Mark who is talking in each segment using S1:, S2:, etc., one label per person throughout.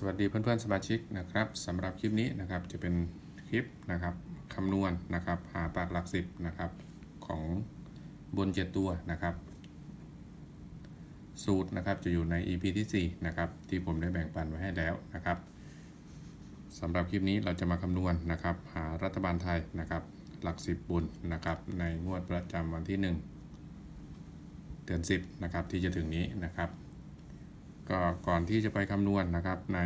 S1: สวัสดีเพื่อนๆสมาชิกนะครับสำหรับคลิปนี้นะครับจะเป็นคลิปนะครับคำนวณนะครับหาปากหลักสิบนะครับของบนเจ็ดตัวนะครับ สูตรนะครับจะอยู่ใน EP ที่4นะครับที่ผมได้แบ่งปันไว้ให้แล้วนะครับสำหรับคลิปนี้เราจะมาคำนวณนะครับหารัฐบาลไทยนะครับหลักสิบบุญนะครับในงวดประจำวันที่ 1 เดือน 10นะครับที่จะถึงนี้นะครับ ก็ก่อนที่จะไปคำนวณนะครับใน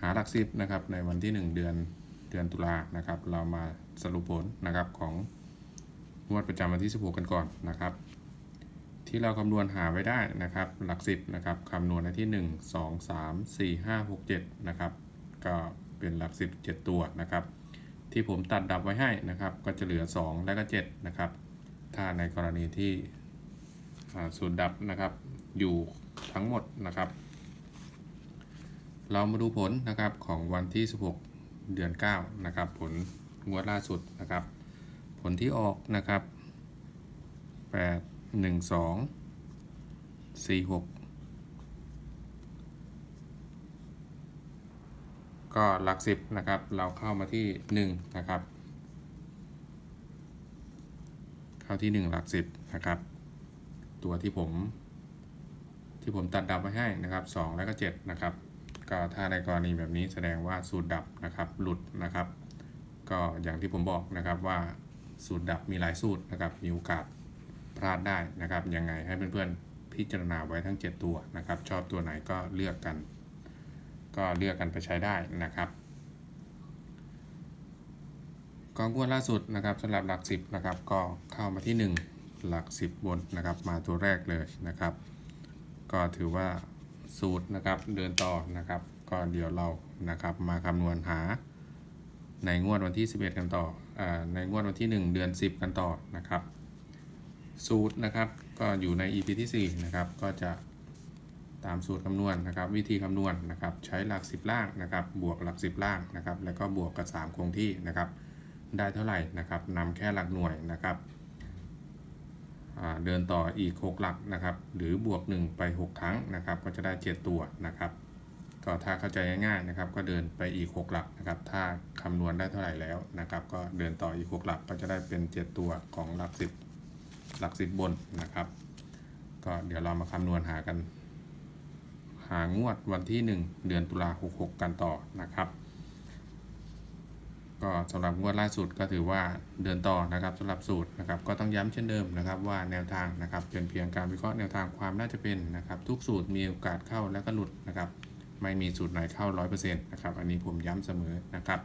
S1: หาหลักสิบนะครับในวันที่ 1 เดือนเดือนตุลานะครับ เรามาสรุปผลนะครับของงวดประจำวันที่ 16 กันก่อนนะครับ ที่เราคำนวณหาไว้ได้นะครับ หลักสิบนะครับคำนวณในที่ 1 2 3 4 5 6 7นะครับก็เป็นหลักสิบ7ตัวนะครับ ที่ผมตัดดับไว้ให้นะครับ ก็จะเหลือ 2 และก็7นะครับถ้าในกรณีที่สูตรดับนะครับ อยู่ทั้งหมดนะครับ เรามาดูผลนะครับของวันที่ 16 เดือน 9 นะครับ ผลงวดล่าสุดนะครับ ผลที่ออกนะครับ 8 1 2 4 6 ก็หลักสิบนะครับ เราเข้ามาที่ 1 นะครับ เข้าที่ 1 หลักสิบนะครับ ตัวที่ผม ที่ผมตัดดับไว้ให้นะครับ2แล้วก็7นะครับก็ถ้าในกรณีแบบนี้แสดงว่าสูตรดับนะครับหลุดนะครับ ก็อย่างที่ผมบอกนะครับว่าสูตรดับมีหลายสูตรนะครับมีโอกาสพลาดได้นะครับยังไงให้เพื่อนๆพิจารณาไว้ทั้ง 7 ตัวนะครับ ชอบตัวไหนก็เลือกกัน ก็เลือกกันไปใช้ได้นะครับกองงวดล่าสุดนะครับสำหรับหลัก 10นะครับก็เข้ามาที่ 1 หลัก 10 บนนะครับ มาตัวแรกเลยนะครับ ก็ถือว่าสูตรนะครับเดินต่อนะครับ ก็เดี๋ยวเรานะครับมาคำนวณหาในงวดวันที่ 11 กันต่ออในงวดวันที่ 1 เดือน 10 กันต่อนะครับ สูตรนะครับก็อยู่ใน EP ที่4นะครับก็จะตามสูตรคำนวณนะครับ วิธีคำนวณนะครับใช้หลัก 10 ล่างนะครับบวกหลัก 10 ล่างนะครับ แล้วก็บวกกับ 3 คงที่นะครับ ได้เท่าไหร่นะครับนำแค่หลักหน่วยนะครับ เดินต่ออีก 6 หลักนะครับ หรือบวก 1 ไป 6 ครั้งนะครับ ก็จะได้ 7 ตัวนะครับ ก็ถ้าเข้าใจง่ายๆนะครับ ก็เดินไปอีก 6 หลักนะครับ ถ้าคำนวณได้เท่าไหร่แล้วนะครับ ก็เดินต่ออีก 6 หลักก็จะได้เป็น 7 ตัวของหลัก 10 หลัก 10 บนนะครับ ก็เดี๋ยวเรามาคำนวณหากัน หางวดวันที่ 1 เดือนตุลา66 กันต่อนะครับ ก็สำหรับงวดล่าสุดก็ถือว่าเดินต่อนะครับสำหรับสูตรนะครับก็ต้องย้ำเช่นเดิมนะครับว่าแนวทางนะครับเป็นเพียงการวิเคราะห์แนวทางความน่าจะเป็นนะครับทุกสูตรมีโอกาสเข้าและก็หลุดนะครับไม่มีสูตรไหนเข้า 100%นะครับอันนี้ผมย้ำเสมอนะครับ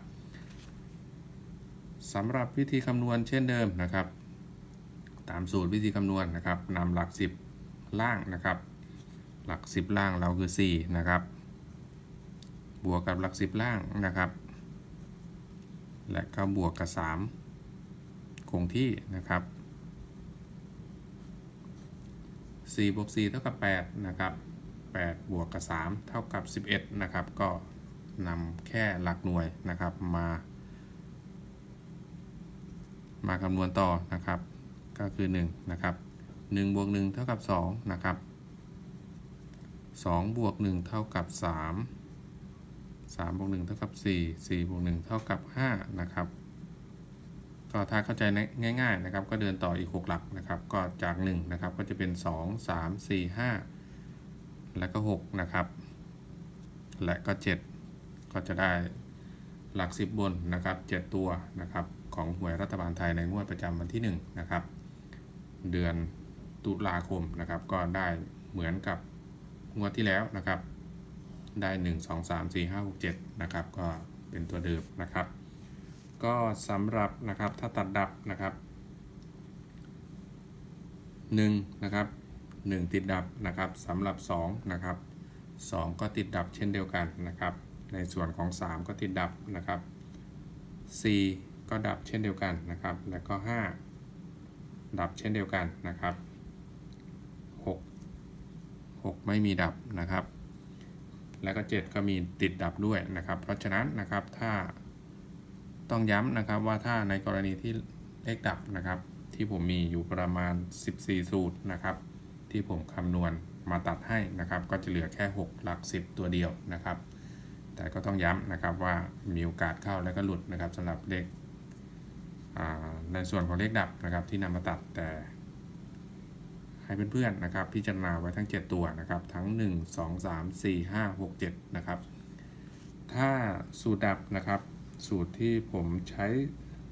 S1: สำหรับวิธีคำนวณเช่นเดิมนะครับ ตามสูตรวิธีคำนวณนะครับนำหลัก 10 ล่างนะครับ หลัก 10 ล่างเราคือ 4 นะครับ บวกกับหลัก 10 ล่างนะครับ และก็บวกกับ 3 คงที่นะครับ4บวก4เท่ากับ8นะครับ8บวกกับ 3 เท่ากับ 11 นะครับ ก็นำแค่หลักหน่วยนะครับมา มาคำนวณต่อนะครับ ก็คือ1นะครับ1บวก1เท่ากับ2นะครับ2บวก1เท่ากับ3 3บวก1เท่ากับ 4 4บวก1เท่ากับ 5 นะครับ ก็ถ้าเข้าใจง่าย ๆนะครับ ก็เดินต่ออีก 6 หลักนะครับ ก็จาก 1 นะครับ ก็จะเป็น 2 3 4 5 แล้วก็ 6 นะครับ และก็ 7 ก็จะได้หลัก 10 บนนะครับ 7 ตัวนะครับ ของหวยรัฐบาลไทยในงวดประจำวันที่ 1 นะครับ เดือนตุลาคมนะครับ ก็ได้เหมือนกับงวดที่แล้วนะครับ ได้ 1 2 3 4 5 6 7นะครับก็เป็นตัวเดิมนะครับ ก็สำหรับนะครับถ้าตัดดับนะครับ1นะครับ1 ติดดับนะครับสำหรับ2นะครับ2 ก็ติดดับเช่นเดียวกันนะครับ ในส่วนของ 3 ก็ติดดับนะครับ 4 ก็ดับเช่นเดียวกันนะครับ แล้วก็ 5 ดับเช่นเดียวกันนะครับ 6 6 ไม่มีดับนะครับ แล้วก็ 7 ก็มีติดดับด้วยนะครับ เพราะฉะนั้นนะครับถ้าต้องย้ำนะครับว่าถ้าในกรณีที่เลขดับนะครับ ที่ผมมีอยู่ประมาณ 14 สูตรนะครับ ที่ผมคำนวณมาตัดให้นะครับ ก็จะเหลือแค่ 6 หลัก 10 ตัวเดียวนะครับ แต่ก็ต้องย้ำนะครับว่ามีโอกาสเข้าแล้วก็หลุดนะครับสำหรับเลขในส่วนของเลขดับนะครับที่นำมาตัดแต่ ให้เพื่อนๆนะครับ พิจารณาไว้ทั้ง 7 ตัวนะครับ ทั้ง 1 2 3 4 5 6 7 นะครับ ถ้าสูตรดับนะครับ สูตรที่ผมใช้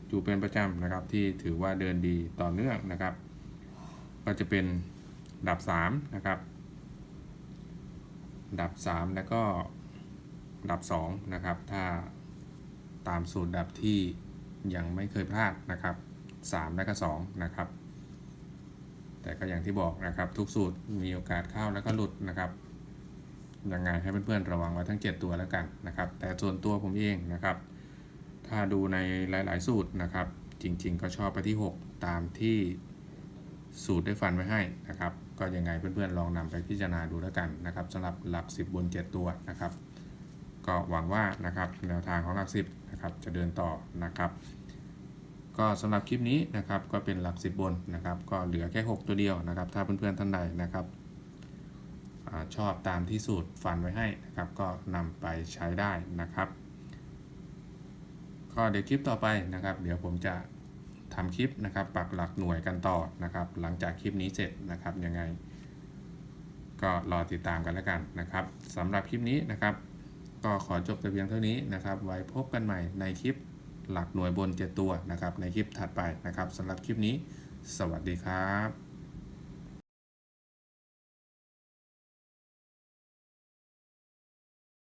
S1: อยู่เป็นประจำนะครับ ที่ถือว่าเดินดีต่อเนื่องนะครับ ก็จะเป็นดับ 3 นะครับ ดับ 3 แล้วก็ดับ 2 นะครับ ถ้าตามสูตรดับที่ยังไม่เคยพลาดนะครับ 3 และก็ 2 นะครับ แต่ก็อย่างที่บอกนะครับ ทุกสูตรมีโอกาสเข้าแล้วก็หลุดนะครับยังไงให้เพื่อนๆระวังไว้ทั้ง 7 ตัวแล้วกันนะครับ แต่ส่วนตัวผมเองนะครับ ถ้าดูในหลาย ๆ สูตรนะครับ จริง ๆ ก็ชอบไปที่ 6 ตามที่สูตรได้ฟันไว้ให้นะครับ ก็ยังไงเพื่อนๆลองนำไปพิจารณาดูแล้วกันนะครับสำหรับหลัก 10 บน 7 ตัวนะครับ ก็หวังว่านะครับแนวทางของหลัก 10นะครับจะเดินต่อนะครับ ก็สำหรับคลิปนี้นะครับก็เป็นหลัก10บบนนะครับ ก็เหลือแค่ 6 ตัวเดียวนะครับ ถ้าเพื่อนๆท่านใดนะครับอชอบตามที่สูตรฟันไว้ให้นะครับ ก็นำไปใช้ได้นะครับ ก็เดี๋ยวคลิปต่อไปนะครับ เดี๋ยวผมจะทำคลิปนะครับปักหลักหน่วยกันต่อนะครับ หลังจากคลิปนี้เสร็จนะครับยังไง ก็รอติดตามกันแล้วกันนะครับสำหรับคลิปนี้นะครับ ก็ขอจบแต่เพียงเท่านี้นะครับ ไว้พบกันใหม่ในคลิป หลักหน่วยบน 7 ตัวนะครับในคลิปถัดไปนะครับสำหรับคลิปนี้ สวัสดีครับ